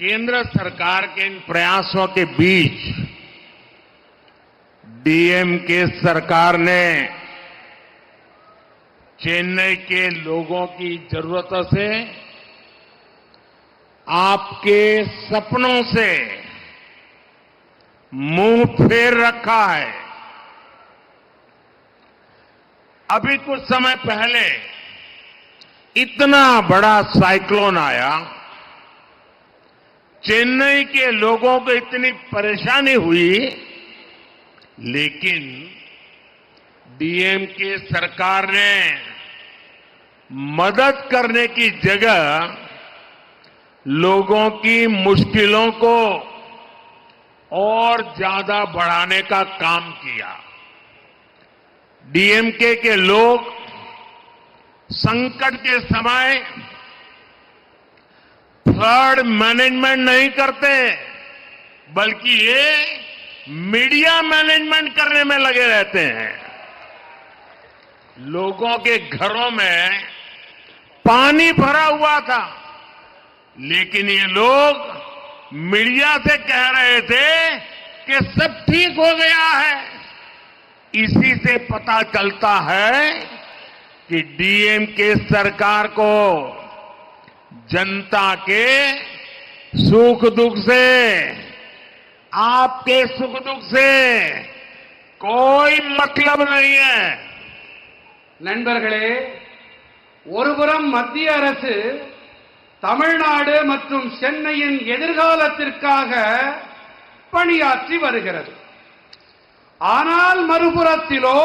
केंद्र सरकार के इन प्रयासों के बीच डीएमके सरकार ने चेन्नई के लोगों की जरूरतों से, आपके सपनों से मुँह फेर रखा है। अभी कुछ समय पहले इतना बड़ा साइक्लोन आया। चेन्नई के लोगों को इतनी परेशानी हुई, लेकिन डीएम के सरकार ने मदद करने की जगह लोगों की मुश्किलों को और ज़्यादा बढ़ाने का काम किया। डीएमके के लोग संकट के समय फ्लड मैनेजमेंट नहीं करते, बल्कि ये मीडिया मैनेजमेंट करने में लगे रहते हैं। लोगों के घरों में पानी भरा हुआ था, लेकिन ये लोग मीडिया से कह रहे थे कि सब ठीक हो गया है। इसी से पता चलता है कि डीएम के सरकार को जनता के सुख दुख से आपके सुख दुख से कोई मतलब नहीं है நண்பர்களே ஒருபுறம் மத்திய அரசு தமிழ்நாடு மற்றும் சென்னையின் எதிர்காலத்திற்காக பணியாற்றி வருகிறது ஆனால் மறுபுறத்திலோ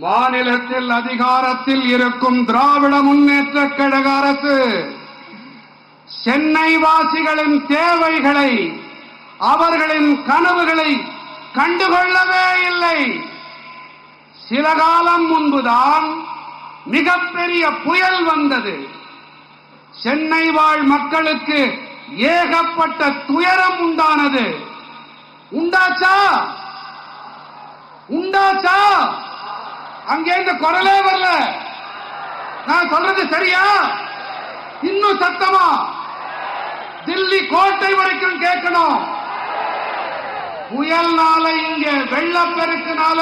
மாநிலத்தில் அதிகாரத்தில் இருக்கும் திராவிட முன்னேற்ற கழக அரசு சென்னை வாசிகளின் தேவைகளை அவர்களின் கனவுகளை கண்டுகொள்ளவே இல்லை. சில காலம் முன்புதான் மிகப்பெரிய புயல் வந்தது. சென்னை வாழ் மக்களுக்கு ஏகப்பட்ட துயரம் உண்டானது. உண்டாச்சா? உண்டாச்சா? அங்கே இந்த குரலே வரல. நான் சொல்றது சரியா? இன்னும் சத்தமா? தில்லி கோட்டை வரைக்கும் கேட்கணும். புயல்னால இங்க வெள்ளப்பெருக்குனால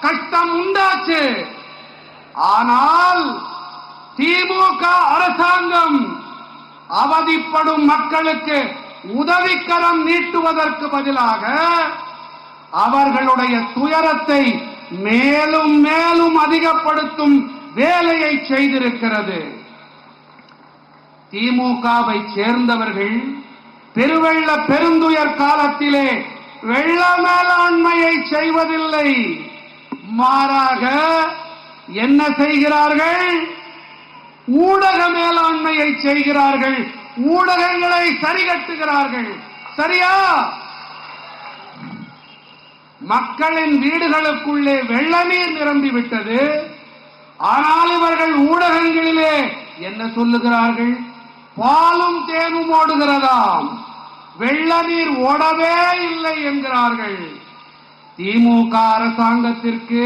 கஷ்டம் உண்டாச்சு. ஆனால் திமுக அரசாங்கம் அவதிப்படும் மக்களுக்கு உதவிக்கரம் நீட்டுவதற்கு பதிலாக அவர்களுடைய துயரத்தை மேலும் மேலும் அதிகப்படுத்தும் வேலையை செய்திருக்கிறது. திமுகவை சேர்ந்தவர்கள் பெருவெள்ள பெருந்துயர் காலத்திலே வெள்ள மேலாண்மையை செய்வதில்லை. மாறாக என்ன செய்கிறார்கள்? ஊடக மேலாண்மையை செய்கிறார்கள். ஊடகங்களை சரிகட்டுகிறார்கள். சரியா? மக்களின் வீடுகளுக்குள்ளே வெள்ள நீர் நிரம்பிவிட்டது. ஆனால் இவர்கள் ஊடகங்களிலே என்ன சொல்லுகிறார்கள்? பாலும் தேனும் ஓடுகிறதாம். வெள்ள நீர் ஓடவே இல்லை என்கிறார்கள். திமுக அரசாங்கத்திற்கு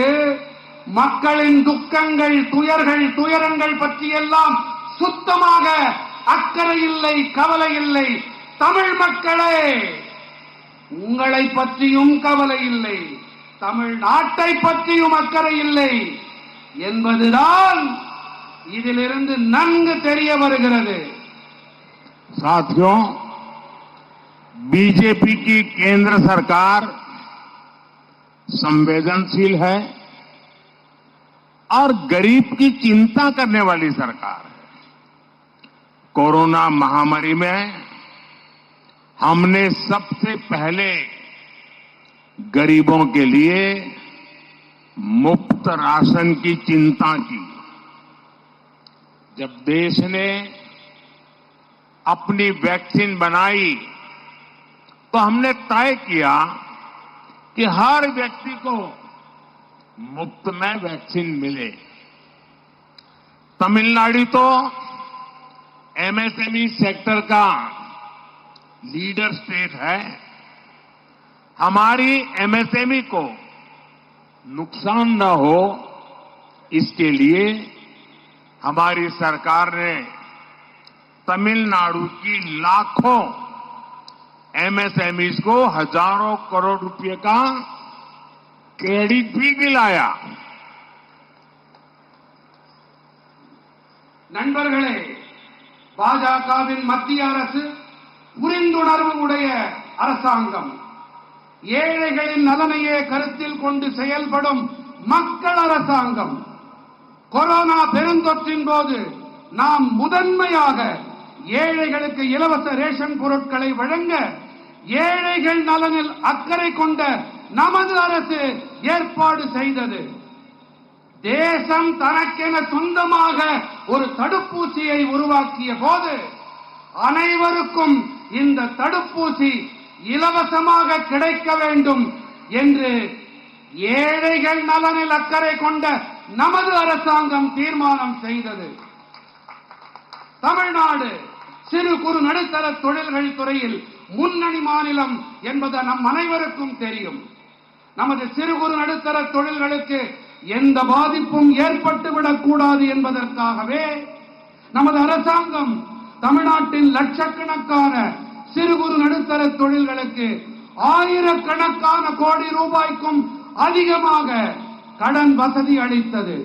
மக்களின் துக்கங்கள் துயர்கள் துயரங்கள் பற்றியெல்லாம் சுத்தமாக அக்கறை இல்லை கவலை இல்லை. தமிழ் மக்களே! உங்களை பற்றியும் கவலை இல்லை தமிழ்நாட்டை பற்றியும் அக்கறை இல்லை என்பதுதான் இதிலிருந்து நன்கு தெரிய வருகிறது साथियों बीजेपी की केंद्र सरकार संवेदनशील है और गरीब की चिंता करने वाली सरकार है कोरोना महामारी में हमने सबसे पहले गरीबों के लिए मुफ़्त राशन की चिंता की। जब देश ने अपनी वैक्सीन बनाई तो हमने तय किया कि हर व्यक्ति को मुफ़्त में वैक्सीन मिले। तमिलनाडु तो एमएसएमई सेक्टर का लीडर स्टेट है हमारी एमएसएमई को नुकसान न हो इसके लिए हमारी सरकार ने तमिलनाडु की लाखों एमएसएमईज को हजारों करोड़ रुपए का क्रेडिट भी दिलाया நண்பர்களே பாஜகவின் மத்திய அரசு புரிந்துணர்வு உடைய அரசாங்கம். ஏழைகளின் நலனையே கருத்தில் கொண்டு செயல்படும் மக்கள் அரசாங்கம். கொரோனா பெருந்தொற்றின் போது நாம் முதன்மையாக ஏழைகளுக்கு இலவச ரேஷன் பொருட்களை வழங்க ஏழைகள் நலனில் அக்கறை கொண்ட நமது அரசு ஏற்பாடு செய்தது. தேசம் தனக்கென சொந்தமாக ஒரு தடுப்பூசியை உருவாக்கிய போது அனைவருக்கும் இந்த தடுப்பூசி இலவசமாக கிடைக்க வேண்டும் என்று ஏழைகள் நலனில் அக்கறை கொண்ட நமது அரசாங்கம் தீர்மானம் செய்தது. தமிழ்நாடு சிறு குறு நடுத்தர தொழில்கள் துறையில் முன்னணி மாநிலம் என்பது நம் அனைவருக்கும் தெரியும். நமது சிறு குறு நடுத்தர தொழில்களுக்கு எந்த பாதிப்பும் ஏற்பட்டுவிடக் கூடாது என்பதற்காகவே நமது அரசாங்கம் தமிழ்நாட்டின் லட்சக்கணக்கான சிறு குறு நடுத்தர தொழில்களுக்கு ஆயிரக்கணக்கான கோடி ரூபாய்க்கும் அதிகமாக கடன் வசதி அளித்தது.